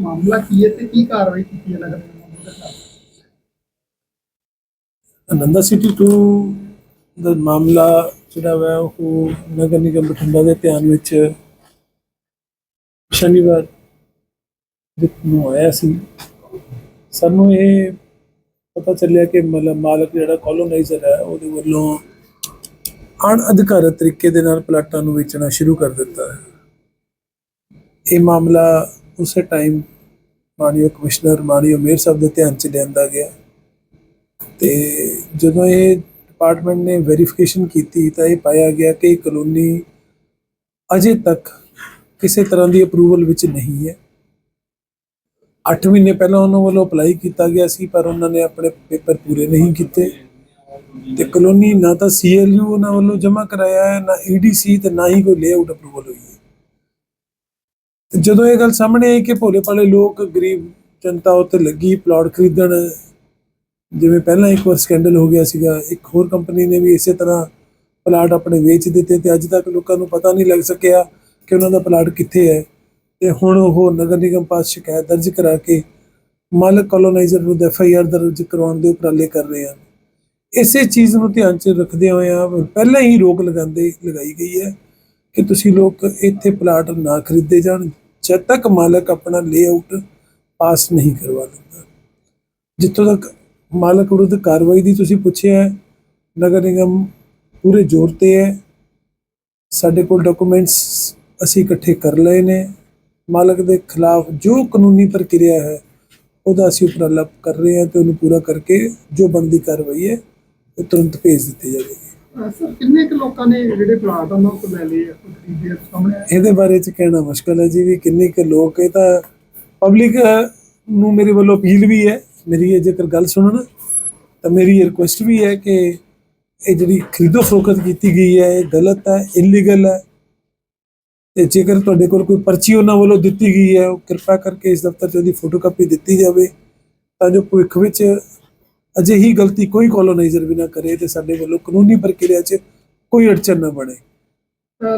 ਮਾਮਲਾ ਕੀ ਹੈ ਤੇ ਕੀ ਕਾਰਵਾਈ ਕੀਤੀ ਹੈ ਨਗਰ ਨਿਗਮ ਦੇ ਖਿਲਾਫ ਸਿਟੀ 2 ਦਾ ਮਾਮਲਾ ਜਿਹੜਾ ਵਾ ਉਹ ਨਗਰ ਨਿਗਮ ਬਠਿੰਡਾ ਦੇ ਧਿਆਨ ਵਿੱਚ ਸ਼ਨੀਵਾਰ ਨੂੰ ਆਇਆ ਸੀ। ਸਾਨੂੰ ਇਹ ਪਤਾ ਚੱਲਿਆ ਕਿ ਮਤਲਬ ਮਾਲਕ ਜਿਹੜਾ ਕੋਲੋਨਾਈਜ਼ਰ ਹੈ, ਉਹਦੇ ਵੱਲੋਂ ਅਣਅਧਿਕਾਰਤ ਤਰੀਕੇ ਦੇ ਨਾਲ ਪਲਾਟਾਂ ਨੂੰ ਵੇਚਣਾ ਸ਼ੁਰੂ ਕਰ ਦਿੱਤਾ ਹੈ। ਇਹ ਮਾਮਲਾ ਉਸੇ ਟਾਈਮ ਮਾਨਯੋਗ ਕਮਿਸ਼ਨਰ, ਮਾਨਯੋਗ ਮੇਅਰ ਸਾਹਿਬ ਦੇ ਧਿਆਨ ਚ ਲਿਆਂਦਾ ਗਿਆ। ਤੇ ਜਦੋਂ ਇਹ ਡਿਪਾਰਟਮੈਂਟ ਨੇ ਵੈਰੀਫਿਕੇਸ਼ਨ ਕੀਤੀ ਤਾਂ ਇਹ ਪਾਇਆ ਗਿਆ ਕਿ ਇਹ ਕਲੋਨੀ ਅਜੇ ਤੱਕ ਕਿਸੇ ਤਰ੍ਹਾਂ ਦੀ ਅਪਰੂਵਲ ਵਿੱਚ ਨਹੀਂ ਹੈ। 8 ਮਹੀਨੇ ਪਹਿਲਾਂ ਉਹਨਾਂ ਵੱਲੋਂ ਅਪਲਾਈ ਕੀਤਾ ਗਿਆ ਸੀ, ਪਰ ਉਹਨਾਂ ਨੇ ਆਪਣੇ ਪੇਪਰ ਪੂਰੇ ਨਹੀਂ ਕੀਤੇ। ਤੇ ਕਲੋਨੀ ਨਾ ਤਾਂ ਸੀਐਲਯੂ ਉਹਨਾਂ ਵੱਲੋਂ ਜਮ੍ਹਾਂ ਕਰਾਇਆ ਹੈ, ਨਾ ਈਡੀਸੀ ਤੇ ਨਾ ਹੀ ਕੋਈ ਲੇਆਊਟ ਅਪਰੂਵਲ ਹੋਈ ਹੈ। ਜਦੋਂ ਇਹ ਗੱਲ ਸਾਹਮਣੇ ਆਈ ਕਿ ਭੋਲੇ ਭਾਲੇ ਲੋਕ ਗਰੀਬ ਜਨਤਾ ਉੱਤੇ ਲੱਗੀ ਪਲਾਟ ਖਰੀਦਣ, ਜਿਵੇਂ ਪਹਿਲਾਂ ਇੱਕ ਵਾਰ ਸਕੈਂਡਲ ਹੋ ਗਿਆ ਸੀਗਾ, ਇੱਕ ਹੋਰ ਕੰਪਨੀ ਨੇ ਵੀ ਇਸੇ ਤਰ੍ਹਾਂ ਪਲਾਟ ਆਪਣੇ ਵੇਚ ਦਿੱਤੇ ਤੇ ਅੱਜ ਤੱਕ ਲੋਕਾਂ ਨੂੰ ਪਤਾ ਨਹੀਂ ਲੱਗ ਸਕਿਆ ਕਿ ਉਹਨਾਂ ਦਾ ਪਲਾਟ ਕਿੱਥੇ ਹੈ। ਤੇ ਹੁਣ ਉਹ ਨਗਰ ਨਿਗਮ ਪਾਸ ਸ਼ਿਕਾਇਤ ਦਰਜ ਕਰਾ ਕੇ ਮਾਲਕ ਕੋਲੋਨਾਈਜ਼ਰ ਨੂੰ ਐਫ ਆਈ ਆਰ ਦਰਜ ਕਰਵਾਉਣ ਦੇ ਉਪਰਾਲੇ ਕਰ ਰਹੇ ਹਨ। ਇਸੇ ਚੀਜ਼ ਨੂੰ ਧਿਆਨ 'ਚ ਰੱਖਦੇ ਹੋਏ ਆ, ਪਹਿਲਾਂ ਹੀ ਰੋਕ ਲਗਾਉਂਦੇ, ਲਗਾਈ ਗਈ ਹੈ। ਕਿ ਤੁਸੀਂ ਲੋਕ ਇੱਥੇ ਪਲਾਟ ਨਾ ਖਰੀਦੇ ਜਾਣ ਜਦ ਤੱਕ ਮਾਲਕ ਆਪਣਾ ਲੇਆਊਟ ਪਾਸ ਨਹੀਂ ਕਰਵਾ ਲੈਂਦਾ। ਜਿੱਥੋਂ ਤੱਕ ਮਾਲਕ ਵਿਰੁੱਧ ਕਾਰਵਾਈ ਦੀ ਤੁਸੀਂ ਪੁੱਛਿਆ ਹੈ, ਨਗਰ ਨਿਗਮ ਪੂਰੇ ਜ਼ੋਰ ਤੇ ਹੈ। ਸਾਡੇ ਕੋਲ ਡਾਕੂਮੈਂਟਸ ਅਸੀਂ ਇਕੱਠੇ ਕਰ ਲਏ ਨੇ। ਮਾਲਕ ਦੇ ਖਿਲਾਫ ਜੋ ਕਾਨੂੰਨੀ ਪ੍ਰਕਿਰਿਆ ਹੈ ਉਹਦਾ ਅਸੀਂ ਉਪਰਾਲਾ ਕਰ ਰਹੇ ਹਾਂ ਤੇ ਉਹਨੂੰ ਪੂਰਾ ਕਰਕੇ ਜੋ ਬਣਦੀ ਕਾਰਵਾਈ ਹੈ ਉਹ ਤੁਰੰਤ ਭੇਜ ਦਿੱਤੀ ਜਾਵੇਗੀ। ਸਰ ਕਿੰਨੇ ਕੁ ਲੋਕਾਂ ਨੇ ਜਿਹੜੇ ਪਲਾਟ ਉਹਨਾਂ ਤੋਂ ਲੈ ਲਏ ਆ, ਕੋਈ ਖਰੀਦੇ ਆ, ਸਾਹਮਣੇ ਇਹਦੇ ਬਾਰੇ ਚ ਕਹਿਣਾ ਮੁਸ਼ਕਲ ਹੈ ਜੀ ਵੀ ਕਿੰਨੇ ਕੁ ਲੋਕ ਇਹ ਤਾਂ ਪਬਲਿਕ ਨੂੰ ਮੇਰੇ ਵੱਲੋਂ ਅਪੀਲ ਵੀ ਹੈ। ਮੇਰੀ ਇਹ ਜੇਕਰ ਗੱਲ ਸੁਣਨ ਤਾਂ ਮੇਰੀ ਰਿਕੁਐਸਟ ਵੀ ਹੈ ਕਿ ਇਹ ਜਿਹੜੀ ਖਰੀਦੋ ਫਰੋਖਤ ਕੀਤੀ ਗਈ ਹੈ ਇਹ ਗਲਤ ਹੈ ਇਲੀਗਲ ਹੈ। ਤੇ ਜੇਕਰ ਤੁਹਾਡੇ ਕੋਲ ਕੋਈ ਪਰਚੀ ਉਹਨਾਂ ਵੱਲੋਂ ਦਿੱਤੀ ਗਈ ਹੈ ਉਹ ਕਿਰਪਾ ਕਰਕੇ ਇਸ ਦਫ਼ਤਰ 'ਚ ਉਹਦੀ ਫੋਟੋਕਾਪੀ ਦਿੱਤੀ ਜਾਵੇ ਤਾਂ ਜੋ ਭਵਿੱਖ ਵਿੱਚ ਅਜਿਹੀ ਗਲਤੀ ਕੋਈ ਕੋਲੋਨਾਈਜ਼ਰ ਵੀ ਨਾ ਕਰੇ ਤੇ ਸਾਡੇ ਵੱਲੋਂ ਕਾਨੂੰਨੀ ਪ੍ਰਕਿਰਿਆ 'ਚ ਕੋਈ ਅੜਚਨ ਨਾ ਬਣੇ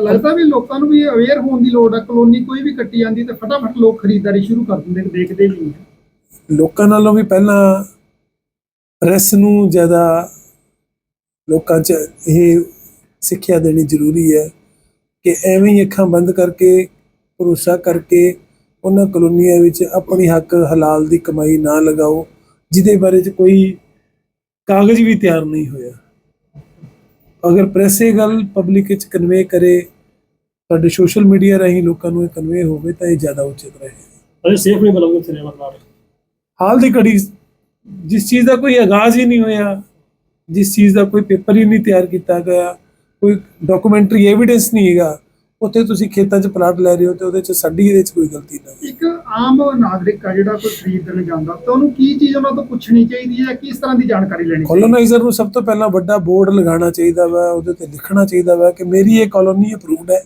ਲੱਗਦਾ ਵੀ ਲੋਕਾਂ ਨੂੰ ਵੀ ਅਵੇਅਰ ਹੋਣ ਦੀ ਲੋੜ ਹੈ ਕਲੋਨੀ ਕੋਈ ਵੀ ਕੱਟੀ ਜਾਂਦੀ ਤੇ ਫਟਾਫਟ ਲੋਕ ਖਰੀਦਦਾਰੀ ਸ਼ੁਰੂ ਕਰ ਦਿੰਦੇ ਨੇ ਦੇਖਦੇ ਵੀ ਨਹੀਂ। ਲੋਕਾਂ ਨਾਲੋਂ ਵੀ ਪਹਿਲਾਂ ਪ੍ਰੈਸ ਨੂੰ ਜ਼ਿਆਦਾ ਲੋਕਾਂ 'ਚ ਇਹ ਸਿੱਖਿਆ ਦੇਣੀ ਜ਼ਰੂਰੀ ਹੈ ਕਿ ਐਵੇਂ ਹੀ ਅੱਖਾਂ ਬੰਦ ਕਰਕੇ ਭਰੋਸਾ ਕਰਕੇ ਉਹਨਾਂ ਕਲੋਨੀਆਂ ਵਿੱਚ ਆਪਣੀ ਹੱਕ ਹਲਾਲ ਦੀ ਕਮਾਈ ਨਾ ਲਗਾਓ ਜਿਹਦੇ ਬਾਰੇ 'ਚ ਕੋਈ ਕਾਗਜ਼ ਵੀ ਤਿਆਰ ਨਹੀਂ ਹੋਇਆ। ਅਗਰ ਪ੍ਰੈਸ ਇਹ ਗੱਲ ਪਬਲਿਕ ਵਿੱਚ ਕਨਵੇ ਕਰੇ ਤੁਹਾਡੇ ਸੋਸ਼ਲ ਮੀਡੀਆ ਰਾਹੀਂ ਲੋਕਾਂ ਨੂੰ ਇਹ ਕਨਵੇ ਹੋਵੇ ਤਾਂ ਇਹ ਜ਼ਿਆਦਾ ਉਚਿਤ ਰਹੇ ਅਜੇ ਸੇਫ ਨਹੀਂ ਮਤਲਬ ਉੱਥੇ ਰਹਿਣਾ ਪਲਾਟ ਹਾਲ ਦੀ ਘੜੀ ਜਿਸ ਚੀਜ਼ ਦਾ ਕੋਈ ਆਗਾਜ਼ ਹੀ ਨਹੀਂ ਹੋਇਆ ਜਿਸ ਚੀਜ਼ ਦਾ ਕੋਈ ਪੇਪਰ ਹੀ ਨਹੀਂ ਤਿਆਰ ਕੀਤਾ ਗਿਆ ਕੋਈ ਡਾਕੂਮੈਂਟਰੀ ਐਵੀਡੈਂਸ ਨਹੀਂ ਹੈਗਾ ਉੱਥੇ ਤੁਸੀਂ ਖੇਤਾਂ 'ਚ ਪਲਾਟ ਲੈ ਰਹੇ ਹੋ ਤੇ ਉਹਦੇ 'ਚ ਸਾਡੀ ਇਹਦੇ 'ਚ ਕੋਈ ਗਲਤੀ ਨਹੀਂ ਇੱਕ ਆਮ ਨਾਗਰਿਕ ਆ ਜਿਹੜਾ ਕੋਈ ਖਰੀਦਣ ਜਾਂਦਾ ਤਾਂ ਉਹਨੂੰ ਕੀ ਚੀਜ਼ ਉਹਨਾਂ ਤੋਂ ਪੁੱਛਣੀ ਚਾਹੀਦੀ ਹੈ ਕਿਸ ਤਰ੍ਹਾਂ ਦੀ ਜਾਣਕਾਰੀ ਲੈਣੀ ਚਾਹੀਦੀ ਕੋਲੋਨਾਈਜ਼ਰ ਨੂੰ ਸਭ ਤੋਂ ਪਹਿਲਾਂ ਵੱਡਾ ਬੋਰਡ ਲਗਾਉਣਾ ਚਾਹੀਦਾ ਵਾ ਉਹਦੇ ਤੇ ਲਿਖਣਾ ਚਾਹੀਦਾ ਵਾ ਕਿ ਮੇਰੀ ਇਹ ਕਾਲੋਨੀ ਅਪਰੂਵਡ ਹੈ।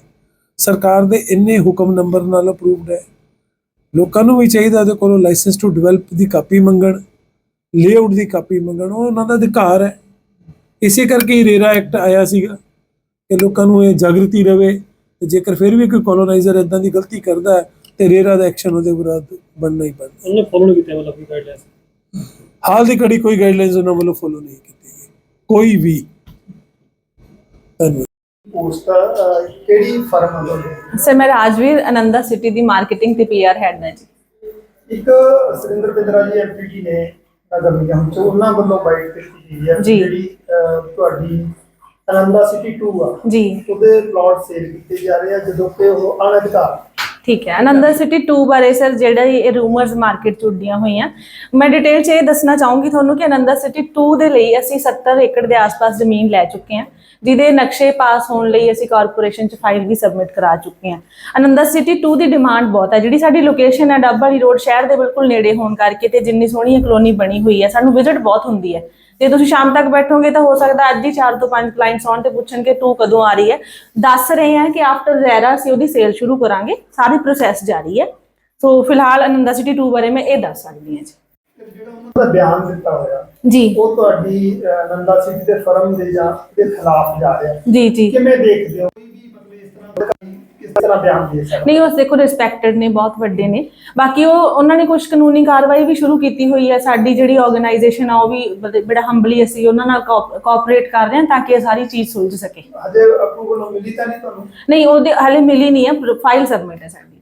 ਸਰਕਾਰ ਦੇ ਇੰਨੇ ਹੁਕਮ ਨੰਬਰ ਨਾਲ ਅਪਰੂਵਡ ਹੈ। ਲੋਕਾਂ ਨੂੰ ਵੀ ਚਾਹੀਦਾ ਉਹਦੇ ਕੋਲੋਂ ਲਾਇਸੈਂਸ ਟੂ ਡਿਵੈਲਪ ਦੀ ਕਾਪੀ ਮੰਗਣ ਲੇਆਊਟ ਦੀ ਕਾਪੀ ਮੰਗਣ ਉਹ ਉਹਨਾਂ ਦਾ ਅਧਿਕਾਰ ਹੈ। ਇਸੇ ਕਰਕੇ ਹੀ ਰੇਰਾ ਐਕਟ ਆਇਆ ਸੀਗਾ ਕਿ ਲੋਕਾਂ ਨੂੰ ਇਹ ਜਾਗਰਤੀ ਰਵੇ। ਤੇ ਜੇਕਰ ਫਿਰ ਵੀ ਕੋਈ ਕੋਲੋਨਾਈਜ਼ਰ ਇਦਾਂ ਦੀ ਗਲਤੀ ਕਰਦਾ ਹੈ ਤੇ ਰੇਰਾ ਦਾ ਐਕਸ਼ਨ ਉਹਦੇ ਵਿਰੁੱਧ ਬਣਨਾ ਹੀ ਬਣਨਾ ਉਹਨੇ ਫੋਲੋ ਨਹੀਂ ਕੀਤਾ ਮਤਲਬ ਕੀ ਗਾਈਡਲਾਈਨਸ ਹਾਲ ਦੀ ਘੜੀ ਕੋਈ ਗਾਈਡਲਾਈਨਸ ਉਹਨਾਂ ਵੱਲੋਂ ਫੋਲੋ ਨਹੀਂ ਕੀਤੀ ਗਈ। ਕੋਈ ਵੀ। ਧੰਨਵਾਦ। ਪੋਸਟ ਕਿਹੜੀ ਫਰਮ ਵੱਲੋਂ ਸਰ ਮੈਂ ਰਾਜਵੀਰ ਆਨੰਦਾ ਸਿਟੀ ਦੀ ਮਾਰਕੀਟਿੰਗ ਤੇ ਪੀਆਰ ਹੈਡ ਹਾਂ ਜੀ। ਇੱਕ ਸੁਰਿੰਦਰ ਬਿੰਦਰਾ ਜੀ ਐਮਪੀਟੀ ਨੇ ਨਗਰ ਨਿਗਮ ਤੋਂ ਉਹਨਾਂ ਵੱਲੋਂ ਬਾਈਟ ਦਿੱਤੀ ਗਈ ਹੈ ਜੀ। ਜਿਹੜੀ ਤੁਹਾਡੀ ਅਨੰਦਾ ਸਿਟੀ 2 ਆ। ਜੀ। ਉਹਦੇ ਪਲਾਟ ਸੇਲ ਕੀਤੇ ਜਾ ਰਹੇ ਆ ਜਦੋਂ ਕਿ ਉਹ ਅਨਧਿਕਾਰ ਠੀਕ ਹੈ। ਆਨੰਦਾ ਸਿਟੀ 2 ਬਾਰੇ ਸਰ ਜਿਹੜਾ ਇਹ ਰੂਮਰਸ ਮਾਰਕੀਟ ਚ ਉੱਡੀਆਂ ਹੋਈਆਂ ਮੈਂ ਡਿਟੇਲ ਚ ਇਹ ਦੱਸਣਾ ਚਾਹੂੰਗੀ ਤੁਹਾਨੂੰ ਕਿ ਆਨੰਦਾ ਸਿਟੀ 2 ਦੇ ਲਈ ਅਸੀਂ 70 ਏਕੜ ਦੇ ਆਸ-ਪਾਸ ਜ਼ਮੀਨ ਲੈ ਚੁੱਕੇ ਹਾਂ ਜਿਹਦੇ ਨਕਸ਼ੇ ਪਾਸ ਹੋਣ ਲਈ ਅਸੀਂ ਕਾਰਪੋਰੇਸ਼ਨ ਚ ਫਾਈਲ ਵੀ ਸਬਮਿਟ ਕਰਾ ਚੁੱਕੇ ਹਾਂ। ਆਨੰਦਾ ਸਿਟੀ 2 ਦੀ ਡਿਮਾਂਡ ਬਹੁਤ ਹੈ। ਜਿਹੜੀ ਸਾਡੀ ਲੋਕੇਸ਼ਨ ਹੈ ਡੱਬ ਵਾਲੀ ਰੋਡ ਸ਼ਹਿਰ ਦੇ ਬਿਲਕੁਲ ਨੇੜੇ ਹੋਣ ਕਰਕੇ ਤੇ ਜਿੰਨੀ ਸੋਹਣੀ ਕਲੋਨੀ ਬਣੀ ਹੋਈ ਹੈ ਸਾਨੂੰ ਵਿਜ਼ਿਟ ਬਹੁਤ ਹੁੰਦੀ ਹੈ। ਜੇ ਤੁਸੀਂ ਸ਼ਾਮ ਤੱਕ ਬੈਠੋਗੇ ਤਾਂ ਹੋ ਸਕਦਾ ਅੱਜ ਹੀ 4 ਤੋਂ 5 ਕਲਾਇੰਟਸ ਆਉਣ ਤੇ ਪੁੱਛਣ ਕਿ ਤੂੰ ਕਦੋਂ ਆ ਰਹੀ ਹੈ। ਦੱਸ ਰਹੇ ਹਾਂ ਕਿ ਆਫਟਰ ਜ਼ੈਰਾ ਅਸੀਂ ਉਹਦੀ ਸੇਲ ਸ਼ੁਰੂ ਕਰਾਂਗੇ ਸਾਰੀ ਪ੍ਰੋਸੈਸ ਜਾਰੀ ਹੈ। ਸੋ ਫਿਲਹਾਲ ਆਨੰਦਾ ਸਿਟੀ 2 ਬਾਰੇ ਮੈਂ ਇਹ ਦੱਸ ਸਕਦੀ ਹਾਂ ਜੀ। ਜਿਹੜਾ ਉਹਨਾਂ ਦਾ ਬਿਆਨ ਦਿੱਤਾ ਹੋਇਆ ਜੀ। ਉਹ ਤੁਹਾਡੀ ਆਨੰਦਾ ਸਿਟੀ ਦੇ ਫਰਮ ਦੇ ਜਾਂ ਦੇ ਖਿਲਾਫ ਜਾ ਰਿਹਾ। ਜੀ ਜੀ। ਕਿਵੇਂ ਦੇਖਦੇ ਹੋ? ਤਰ੍ਹਾਂ ਬਿਆਨ ਦੇ ਸਕਦਾ। ਨਹੀਂ ਉਹ ਦੇਖੋ ਰਿਸਪੈਕਟਡ ਨੇ ਬਹੁਤ ਵੱਡੇ ਨੇ। ਬਾਕੀ ਉਹ ਉਹਨਾਂ ਨੇ ਕੁਝ ਕਾਨੂੰਨੀ ਕਾਰਵਾਈ ਵੀ ਸ਼ੁਰੂ ਕੀਤੀ ਹੋਈ ਹੈ। ਸਾਡੀ ਜਿਹੜੀ ਆਰਗੇਨਾਈਜੇਸ਼ਨ ਆ ਉਹ ਵੀ ਬੜੇ- ਹੰਬਲੀ ਅਸੀਂ ਉਹਨਾਂ ਨਾਲ ਕੋਆਪਰੇਟ ਕਰ ਰਹੇ ਹਾਂ ਤਾਂ ਕਿ ਇਹ ਸਾਰੀ ਚੀਜ਼ ਸੁਲਝ ਸਕੇ। ਅਜੇ ਅਪਰੂਵਲ ਮਿਲੀ ਤਾਂ ਨਹੀਂ ਤੁਹਾਨੂੰ? ਨਹੀਂ ਉਹਦੇ ਹਾਲੇ ਮਿਲੀ ਨਹੀਂ ਹੈ ਫਾਈਲ ਸਬਮਿਟ ਹੈ ਸਾਡੀ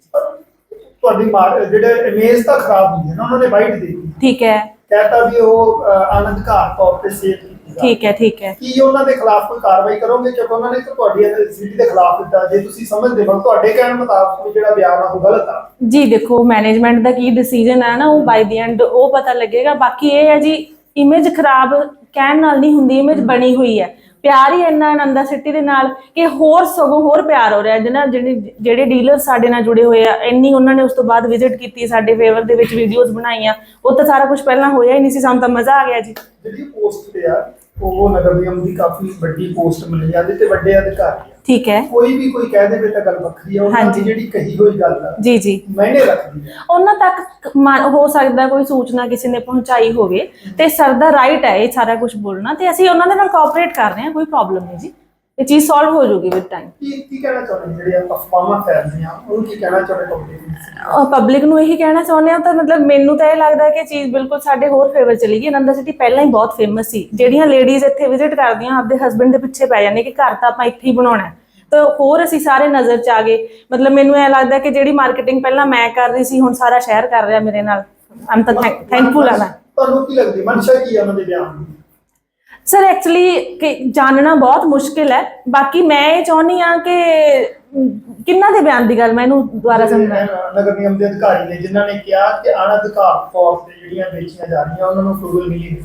ਤੁਹਾਡੀ ਜਿਹੜੇ ਇਮੇਜ ਤਾਂ ਖਰਾਬ ਹੋਈ ਹੈ ਨਾ ਉਹਨਾਂ ਨੇ ਵਾਈਟ ਦੇ ਦਿੱਤੀ। ਠੀਕ ਹੈ। ਕਹਤਾ ਵੀ ਉਹ ਅਨਧਿਕਾਰ ਤੌਰ ਤੇ ਜਾ ਠੀਕ ਹੈ ਠੀਕ ਹੈ। ਕੀ ਉਹਨਾਂ ਦੇ ਖਿਲਾਫ ਕੋਈ ਕਾਰਵਾਈ ਕਰੋਗੇ? ਕਿਉਂਕਿ ਉਹਨਾਂ ਨੇ ਤਾਂ ਤੁਹਾਡੀ ਸਿਟੀ ਦੇ ਖਿਲਾਫ ਦਿੱਤਾ। ਜੇ ਤੁਸੀਂ ਸਮਝਦੇ ਹੋ ਤੁਹਾਡੇ ਕਹਿਣ ਮੁਤਾਬਕ ਜਿਹੜਾ ਬਿਆਨ ਆ ਉਹ ਗਲਤ ਆ। ਜੀ ਦੇਖੋ ਮੈਨੇਜਮੈਂਟ ਦਾ ਕੀ ਡਿਸੀਜਨ ਹੈ ਨਾ ਉਹ ਬਾਈ ਦੀ ਐਂਡ ਉਹ ਪਤਾ ਲੱਗੇਗਾ। ਬਾਕੀ ਇਹ ਹੈ ਜੀ ਇਮੇਜ ਖਰਾਬ ਕਹਿਣ ਨਾਲ ਨਹੀਂ ਹੁੰਦੀ ਇਮੇਜ ਬਣੀ ਹੋਈ ਹੈ। ਪਿਆਰ ਹੀ ਇੰਨਾ ਆਨੰਦਾ ਸਿਟੀ ਦੇ ਨਾਲ ਕਿ ਹੋਰ ਸਗੋਂ ਹੋਰ ਪਿਆਰ ਹੋ ਰਿਹਾ ਜਿਹਨਾਂ ਜਿਹੜੇ ਜਿਹੜੇ ਡੀਲਰ ਸਾਡੇ ਨਾਲ ਜੁੜੇ ਹੋਏ ਆ, ਇੰਨੀ ਉਹਨਾਂ ਨੇ ਉਸ ਤੋਂ ਬਾਅਦ ਵਿਜ਼ਿਟ ਕੀਤੀ, ਸਾਡੇ ਫੇਵਰ ਦੇ ਵਿੱਚ ਵੀਡੀਓਜ਼ ਬਣਾਈਆਂ, ਉਹ ਤਾਂ ਸਾਰਾ ਕੁਝ ਪਹਿਲਾਂ ਹੋਇਆ ਹੀ ਨਹੀਂ ਸੀ, ਸਾਨੂੰ ਤਾਂ ਮਜ਼ਾ ਆ ਗਿਆ ਜੀ। ਜਿਹੜੀ ਪੋਸਟ ਤੇ ਆ, ਉਹ ਨਗਰ ਨਿਗਮ ਦੀ ਕਾਫੀ ਵੱਡੀ ਪੋਸਟ ਮਿਲੀ ਜਾਂਦੀ ਤੇ ਵੱਡੇ ਅਧਿਕਾਰੀ ਠੀਕ ਹੈ। ਕੋਈ ਵੀ ਕੋਈ ਕਹਿ ਦੇਵੇ ਤਾਂ ਗੱਲ ਵੱਖਰੀ ਆ ਉਹਨਾਂ ਦੀ ਹਾਂਜੀ। ਜਿਹੜੀ ਕਹੀ ਹੋਈ ਗੱਲ ਆ ਜੀ ਜੀ। ਮੈਨੇ ਰੱਖਦੀ ਉਹਨਾਂ ਤੱਕ ਮ- ਹੋ ਸਕਦਾ ਕੋਈ ਸੂਚਨਾ ਕਿਸੇ ਨੇ ਪਹੁੰਚਾਈ ਹੋਵੇ ਤੇ ਸਰ ਦਾ ਰਾਈਟ ਹੈ ਇਹ ਸਾਰਾ ਕੁਝ ਬੋਲਣਾ ਤੇ ਅਸੀਂ ਉਹਨਾਂ ਦੇ ਨਾਲ ਕੋਆਪਰੇਟ ਕਰ ਰਹੇ ਹਾਂ ਕੋਈ ਪ੍ਰੋਬਲਮ ਨਹੀਂ ਜੀ। ਇਹ ਚੀਜ਼ ਸੋਲਵ ਹੋ ਜਾਊਗੀ ਵਿਦ ਟਾਈਮ ਕੀ ਕੀ ਕਹਿਣਾ ਚਾਹੁੰਦੇ ਜਿਹੜੇ ਅਫਵਾਹਾਂ ਫੈਲਦੀਆਂ ਉਹਨੂੰ ਕੀ ਕਹਿਣਾ ਚਾਹੁੰਦੇ ਪਬਲਿਕ ਪਬਲਿਕ ਨੂੰ? ਇਹੀ ਕਹਿਣਾ ਚਾਹੁੰਦੇ ਆ ਤਾਂ ਮਤਲਬ ਮੈਨੂੰ ਤਾਂ ਇਹ ਲੱਗਦਾ ਕਿ ਚੀਜ਼ ਬਿਲਕੁਲ ਸਾਡੇ ਹੋਰ ਫੇਵਰ ਚਲੀ ਗਈ। ਆਨੰਦਾ ਸਿਟੀ ਪਹਿਲਾਂ ਹੀ ਬਹੁਤ ਫੇਮਸ ਸੀ। ਜਿਹੜੀਆਂ ਲੇਡੀਜ਼ ਇੱਥੇ ਵਿਜ਼ਿਟ ਕਰਦੀਆਂ ਆਪਦੇ ਹਸਬੰਡ ਦੇ ਪਿੱਛੇ ਪੈ ਜਾਂਦੀਆਂ ਕਿ ਘਰ ਤਾਂ ਆਪਾਂ ਇੱਥੇ ਹੀ ਬਣਾਉਣਾ ਹੈ। ਤਾਂ ਹੋਰ ਅਸੀਂ ਸਾਰੇ ਨਜ਼ਰ ਚ ਆ ਗਏ। ਮਤਲਬ ਮੈਨੂੰ ਇਹ ਲੱਗਦਾ ਕਿ ਜਿਹੜੀ ਮਾਰਕੀਟਿੰਗ ਪਹਿਲਾਂ ਮੈਂ ਕਰ ਰਹੀ ਸੀ ਹੁਣ ਸਾਰਾ ਸ਼ਹਿਰ ਕਰ ਰਿਹਾ ਮੇਰੇ ਨਾਲ। ਆਮ ਤਾਂ ਥੈਂਕਫੁਲ ਆ ਮੈਂ। ਤੁਹਾਨੂੰ ਕੀ ਲੱਗਦੀ? ਮਨਸ਼ਾ ਕੀ ਆ ਉਹਨਾਂ ਦੇ ਬਿਆਨ? ਦੀ ਸਰ ਐਕਚੁਅਲੀ ਕਿ ਜਾਣਨਾ ਬਹੁਤ ਮੁਸ਼ਕਿਲ ਹੈ। ਬਾਕੀ ਮੈਂ ਇਹ ਚਾਹੁੰਦੀ ਆ ਕਿ ਕਿੰਨਾ ਦੇ ਬਿਆਨ ਦੀ ਗੱਲ ਮੈਨੂੰ ਦੁਬਾਰਾ ਸਮਝਾਇਆ ਨਗਰ ਨਿਗਮ ਦੇ ਅਧਿਕਾਰੀ ਨੇ ਜਿਨ੍ਹਾਂ ਨੇ ਕਿਹਾ ਕਿ ਅਨਧਿਕਾਰ ਤੌਰ ਤੇ ਜਿਹੜੀਆਂ ਵੇਚੀਆਂ ਜਾ ਰਹੀਆਂ ਉਹਨਾਂ ਨੂੰ ਅਪਰੂਵਲ ਮਿਲੀ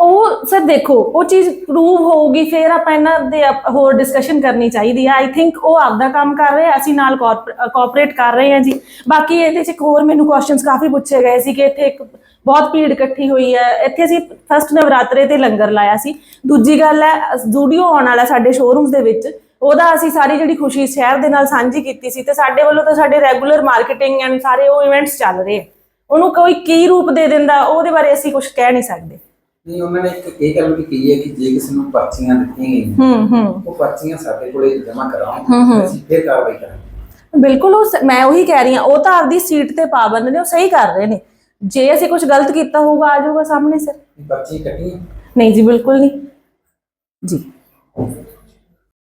ਉਹ ਸਰ ਦੇਖੋ ਉਹ ਚੀਜ਼ ਪ੍ਰੂਵ ਹੋਊਗੀ ਫਿਰ ਆਪਾਂ ਇਹਨਾਂ ਦੇ ਹੋਰ ਡਿਸਕਸ਼ਨ ਕਰਨੀ ਚਾਹੀਦੀ ਹੈ। ਆਈ ਥਿੰਕ ਉਹ ਆਪਦਾ ਕੰਮ ਕਰ ਰਹੇ ਅਸੀਂ ਨਾਲ ਕੋਆਪਰੇਟ ਕਰ ਰਹੇ ਹਾਂ ਜੀ। ਬਾਕੀ ਇਹਦੇ 'ਚ ਇੱਕ ਹੋਰ ਮੈਨੂੰ ਕੁਐਸਚਨਸ ਕਾਫੀ ਪੁੱਛੇ ਗਏ ਸੀ ਕਿ ਇੱਥੇ ਇੱਕ ਬਹੁਤ ਭੀੜ ਇਕੱਠੀ ਹੋਈ ਹੈ। ਇੱਥੇ ਅਸੀਂ ਫਸਟ ਨਵਰਾਤਰੇ ਤੇ ਲੰਗਰ ਲਾਇਆ ਸੀ। ਦੂਜੀ ਗੱਲ ਹੈ ਜ਼ੂਡੀਓ ਆਉਣ ਵਾਲਾ ਸਾਡੇ ਸ਼ੋਰੂਮਸ ਦੇ ਵਿੱਚ ਉਹਦਾ ਅਸੀਂ ਸਾਰੀ ਜਿਹੜੀ ਖੁਸ਼ੀ ਸ਼ਹਿਰ ਦੇ ਨਾਲ ਸਾਂਝੀ ਕੀਤੀ ਸੀ ਤੇ ਸਾਡੇ ਵੱਲੋਂ ਤਾਂ ਸਾਡੇ ਰੈਗੂਲਰ ਮਾਰਕੀਟਿੰਗ ਐਂਡ ਸਾਰੇ ਉਹ ਇਵੈਂਟਸ ਚੱਲ ਰਹੇ ਉਹਨੂੰ ਕੋਈ ਕੀ ਰੂਪ ਦੇ ਦਿੰਦਾ ਉਹਦੇ ਬਾਰੇ ਅਸੀਂ ਕੁਝ ਕਹਿ ਨਹੀਂ ਸਕਦੇ। ਨਹੀਂ ਉਹਨਾਂ ਨੇ ਇੱਕ ਇਹ ਗੱਲ ਵੀ ਕਹੀ ਹੈ ਕਿ ਜੇ ਕਿਸੇ ਨੂੰ ਪਰਚੀਆਂ ਦਿੱਤੀਆਂ ਗਈਆਂ ਹੂੰ ਹੂੰ। ਉਹ ਪਰਚੀਆਂ ਸਾਡੇ ਕੋਲੇ ਜਮ੍ਹਾਂ ਹੂੰ। ਅਸੀਂ ਫਿਰ ਕਾਰਵਾਈ ਕਰਾਂਗੇ। ਬਿਲਕੁਲ ਉਹ ਮੈਂ ਉਹੀ ਕਹਿ ਰਹੀ ਹਾਂ ਉਹ ਤਾਂ ਆਪਦੀ ਸੀਟ ਤੇ ਪਾਬੰਦ ਨੇ ਉਹ ਸਹੀ ਕਰ ਰਹੇ ਨੇ। ਜੇ ਅਸੀਂ ਕੁਝ ਗਲਤ ਕੀਤਾ ਹੋਊਗਾ ਆ ਜਾਊਗਾ ਸਾਹਮਣੇ ਸਰ। ਪਰਚੀ ਕੱਟੀਆਂ ਨਹੀਂ ਜੀ ਬਿਲਕੁਲ ਨਹੀਂ। ਜੀ।